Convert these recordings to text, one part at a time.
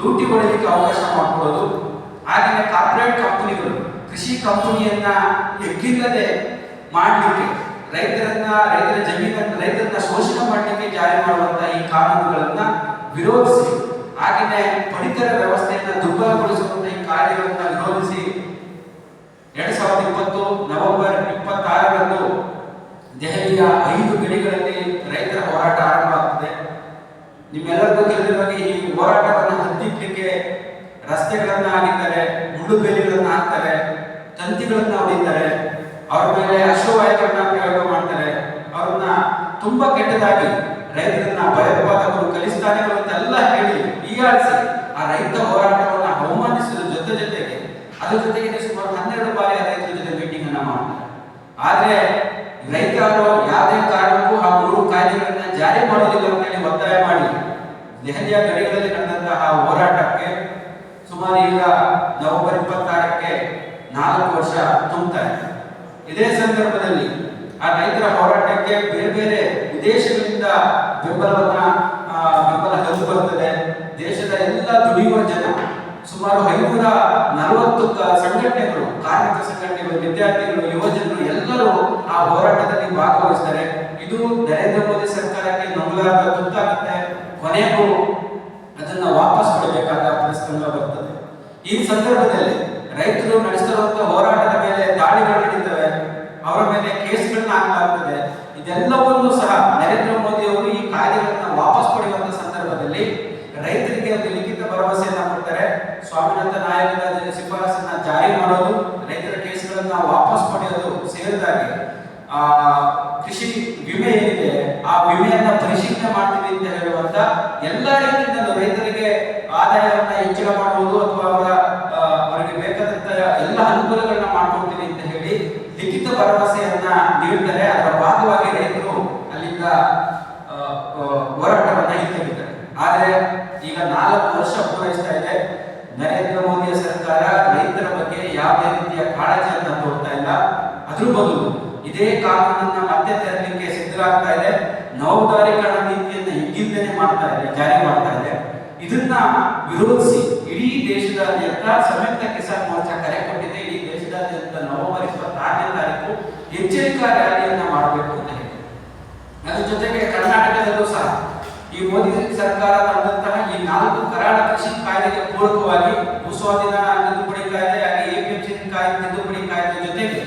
ಲೂಟಿ ಹೊಡೆಯಲಿಕ್ಕೆ ಅವಕಾಶ ಮಾಡಿಕೊಡೋದು. ಹಾಗೆಯೇ ಕಾರ್ಪೊರೇಟ್ ಕಂಪನಿಗಳು ಕೃಷಿ ಕಂಪನಿಯನ್ನ ಎಗ್ಗಿಲ್ಲದೆ ಮಾಡಲಿಕ್ಕೆ, ರೈತರನ್ನ, ರೈತರ ಜಮೀನನ್ನು, ರೈತರನ್ನ ಶೋಷಣೆ ಮಾಡಲಿಕ್ಕೆ ಜಾರಿ ಮಾಡುವಂತಹ ಈ ಕಾನೂನುಗಳನ್ನ ವಿರೋಧಿಸಿ ಹಾಗೆಯೇ ಪಡಿತರ ವ್ಯವಸ್ಥೆಯನ್ನು ದುರ್ಬಲಗೊಳಿಸುವಂತಹ ಈ ಕಾರ್ಯಗಳನ್ನ ವಿರೋಧಿಸಿ ಎರಡ್ ಸಾವಿರದ ಇಪ್ಪತ್ತು ನವೆಂಬರ್ ಇಪ್ಪತ್ತಾರರಂದು ದೆಹಲಿಯ ಐದು ಗಡಿಗಳಲ್ಲಿ ಹಾಕ್ತಾರೆ ತಂತಿಗಳನ್ನ ಹೊಡಿತಾರೆ, ಅವ್ರ ಮೇಲೆ ಅಶ್ವವಾಯುಗಳನ್ನ ಪ್ರಯೋಗ ಮಾಡ್ತಾರೆ, ಅವ್ರನ್ನ ತುಂಬಾ ಕೆಟ್ಟದಾಗಿ ರೈತರನ್ನ ಭಯೋತ್ಪಾದಕರು, ಕಲಿಸ್ತಾನೆಗಳು ಅಂತೆಲ್ಲ ಹೇಳಿ ಈಗಾಡಿಸಿ ಆ ರೈತ ಹೋರಾಟವನ್ನ ಅವಮಾನಿಸಿದ ಜೊತೆ ಜೊತೆಗೆ, ಅದ್ರ ಜೊತೆಗೆ ಸುಮಾರು ಹನ್ನೆರಡು ಬಾರಿ ರೈತರ ಜೊತೆ ಮೀಟಿಂಗ್ ಅನ್ನ ಮಾಡ್ತಾರೆ. ಆದ್ರೆ ರೈತರು ಯಾವುದೇ ಕಾರಣಕ್ಕೂ ಆ ಮೂರು ಕಾಯ್ದೆಗಳನ್ನ ಜಾರಿ ಮಾಡೋದಿಲ್ಲ ಅಂತ ಹೇಳಿ ಒತ್ತಾಯ ಮಾಡಿ ದೆಹಲಿಯ ಗಡಿಗಳಲ್ಲಿ ಈಗ ನವೆಂಬರ್ ಇಪ್ಪತ್ತಾರಕ್ಕೆ ನಾಲ್ಕು ವರ್ಷ ತುಂಬುತ್ತಾ ಇದೆ. ಇದೇ ಸಂದರ್ಭದಲ್ಲಿ ಆ ರೈತರ ಹೋರಾಟಕ್ಕೆ ಬೇರೆ ಬೇರೆ ವಿದೇಶಗಳಿಂದ ಬೆಂಬಲವನ್ನ ಬೆಂಬಲ ಹರಿದು ಬರುತ್ತದೆ. ದೇಶದ ಎಲ್ಲ ದುಡಿಯುವ ಜನ, ಸುಮಾರು ಐನೂರ ನಲವತ್ತು ಸಂಘಟನೆಗಳು, ಕಾರ್ಮಿಕ ಸಂಘಟನೆಗಳು, ವಿದ್ಯಾರ್ಥಿಗಳು, ಯುವಜನರು ಎಲ್ಲರೂ ಆ ಹೋರಾಟದಲ್ಲಿ ಭಾಗವಹಿಸ್ತಾರೆ ಇದು ನರೇಂದ್ರ ಮೋದಿ ಸರ್ಕಾರಕ್ಕೆ ನೊಂದಲಾದ ತುತ್ತಾಗುತ್ತೆ. ಕೊನೆಗೂ ಅದನ್ನ ವಾಪಸ್ ಕೊಡಬೇಕಾದ ಪರಿಸ್ಥಿತಿ ಬರ್ತದೆ. ಈ ಸಂದರ್ಭದಲ್ಲಿ ರೈತರು ನಡೆಸಿರುವಂತಹ ಹೋರಾಟದ ಮೇಲೆ ದಾಳಿಗಳು ನಡೀತವೆ, ಅವರ ಮೇಲೆ ಕೇಸ್ಗಳನ್ನ ಹಾಕಲಾಗುತ್ತದೆ ಇದೆಲ್ಲವನ್ನೂ ಸಹ ನರೇಂದ್ರ ಮೋದಿ ಅವರು ಈ ಕಾಯ್ದೆಗಳನ್ನ ವಾಪಸ್ ಪಡೆಯುವಂತ ಸಂದರ್ಭದಲ್ಲಿ ರೈತರಿಗೆ ಒಂದು ಲಿಖಿತ ಭರವಸೆಯನ್ನ ಕೊಡ್ತಾರೆ. ಸ್ವಾಮಿನಾಥ ನಾಯಕರ ಶಿಫಾರಸನ್ನ ಜಾರಿ ಮಾಡೋದು, ರೈತರ ಕೇಸ್ಗಳನ್ನ ವಾಪಸ್ ಪಡೆಯೋದು ಸೇರಿದಾಗಿ, ಆ, ಕೃಷಿ ವಿಮೆ ಏನಿದೆ, ಆ ವಿಮೆಯನ್ನ ಪರಿಶೀಲನೆ ಮಾಡ್ತೀವಿ ಅಂತ ಹೇಳುವಂತ ಎಲ್ಲ ರೀತಿಯಿಂದ ರೈತರಿಗೆ ಆದಾಯವನ್ನ ಹೆಚ್ಚಳ ಮಾಡುವುದು ಅಥವಾ ಅವರ ಅವರಿಗೆ ಬೇಕಾದಂತ ಎಲ್ಲ ಅನುಕೂಲಗಳನ್ನ ಮಾಡ್ಕೊತೀನಿ ಅಂತ ಹೇಳಿ ಲಿಖಿತ ಭರವಸೆಯನ್ನ ನೀಡ್ತಾರೆ ಅದರ ಭಾಗವಾಗಿ ರೈತರು ಅಲ್ಲಿಂದ ಹೋರಾಟವನ್ನ ಇಟ್ಟಿರುತ್ತಾರೆ ಆದರೆ ಈಗ ನಾಲ್ಕು ವರ್ಷ ಪೂರೈಸ್ತಾ ಇದೆ. ನರೇಂದ್ರ ಮೋದಿಯ ಸರ್ಕಾರ ರೈತರ ಬಗ್ಗೆ ಯಾವುದೇ ರೀತಿಯ ಕಾಳಜಿಯನ್ನ ತೋರ್ತಾ ಇಲ್ಲ. ಅದ್ರ ಬದಲು ಇದೇ ಕಾನೂನನ್ನ ಮತ್ತೆ ತರಲಿಕ್ಕೆ ಸಿದ್ಧರಾಗ್ತಾ ಇದೆ. ನೌದಾರೀಕರಣ ನೀತಿಯನ್ನ ಹಿಗ್ಗಿದ್ದೇನೆ ಮಾಡ್ತಾ ಇದೆ, ಜಾರಿ ಮಾಡ್ತಾ ಇದೆ. ಇದನ್ನ ವಿರೋಧಿಸಿ ಇಡೀ ದೇಶದಾದ್ಯಂತ ಸಂಯುಕ್ತ ಕಿಸಾನ್ ಮೋರ್ಚಾ ಕರೆ ಕೊಟ್ಟಿದೆ ಇಡೀ ದೇಶದಾದ್ಯಂತ ನವೆಂಬರ್ ಇಪ್ಪತ್ತಾರನೇ ತಾರೀಕು ಎಚ್ಚರಿಕಾ ರ್ಯಾಲಿಯನ್ನ ಮಾಡಬೇಕು ಅಂತ ಹೇಳಿದ್ರು ಅದ್ರ ಜೊತೆಗೆ ಕರ್ನಾಟಕದಲ್ಲೂ ಸಹ ಈ ಮೋದಿ ಸರ್ಕಾರ ತಂದಂತಹ ಈ ನಾಲ್ಕು ಕರಾಳ ಕೃಷಿ ಕಾಯ್ದೆಗೆ ಪೂರಕವಾಗಿ ಭೂಸ್ವಾಧೀನ ತಿದ್ದುಪಡಿ ಕಾಯ್ದೆ, ಹಾಗೆ ಎಪಿಎಂಸಿ ಕಾಯ್ದೆ, ತಿದ್ದುಪಡಿ ಕಾಯ್ದೆ ಜೊತೆಗೆ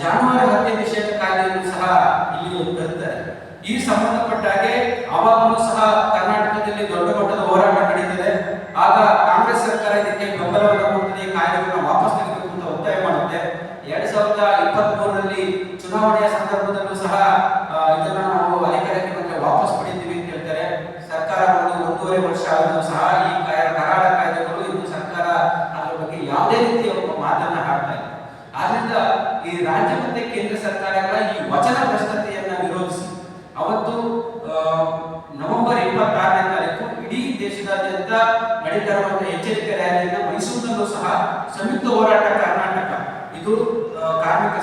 ಜಾನುವಾರು ಹತ್ಯೆ ನಿಷೇಧ ಕಾಯ್ದೆಯನ್ನು ಸಹ ಇಲ್ಲಿ ತರುತ್ತಾರೆ ಈ ಸಂಬಂಧಪಟ್ಟ ಹಾಗೆ ಅವಾಗಲೂ ಸಹ ಹೋರಾಟ ನಡೀತದೆ. ಆಗ ಕಾಂಗ್ರೆಸ್ ಸರ್ಕಾರ ಇದಕ್ಕೆ ಬೆಂಬಲವನ್ನು ಕೊಡ್ತದೆ, ಈ ಕಾಯ್ದೆಗಳನ್ನ ವಾಪಸ್ ತೆಗೆದುಕೊಂಡು ಅಂತ ಒತ್ತಾಯ ಮಾಡುತ್ತೆ. ಎರಡ್ ಸಾವಿರದ ಇಪ್ಪತ್ತ್ ಮೂರರಲ್ಲಿ ಚುನಾವಣೆಯ ಸಂದರ್ಭದಲ್ಲೂ ಸಹ ಇದನ್ನ ನಾವು ಅಧಿಕಾರಕ್ಕೆ ಬಂದ್ರೆ ವಾಪಸ್ ಪಡಿತೀವಿ ಅಂತ ಹೇಳ್ತಾರೆ. ಸರ್ಕಾರ ಒಂದು ಒಂದೂವರೆ ವರ್ಷ ಆದರೂ ಸಹ ಈ ಕರಾಳ ಕಾಯ್ದೆಗಳು ಇನ್ನು ಸರ್ಕಾರ ಅದರ ಬಗ್ಗೆ ಯಾವುದೇ ರೀತಿಯ ಒಬ್ಬ ಮಾತನ್ನ ಹಾಡ್ತಾ ಇಲ್ಲ. ಆದ್ರಿಂದ ಈ ರಾಜ್ಯ ಮತ್ತೆ ಕೇಂದ್ರ ಸರ್ಕಾರಗಳ ಈ ವಚನ ಭ್ರಷ್ಟತೆಯನ್ನ ವಿರೋಧಿಸಿ ಅವತ್ತು ಆ, ನವೆಂಬರ್ ಇಪ್ಪತ್ತಾರನೇ ತಾರೀಕು ಇಡೀ ದೇಶದಾದ್ಯಂತ ನಡೀತಾ ಇರುವಂತಹ ಎಚ್ಚರಿಕೆ ರ್ಯಾಲಿಯನ್ನು ಮೈಸೂರಿನಲ್ಲೂ ಸಹ ಸಂಯುಕ್ತ ಹೋರಾಟ ಕರ್ನಾಟಕ. ಇದು ಕಾರ್ಮಿಕ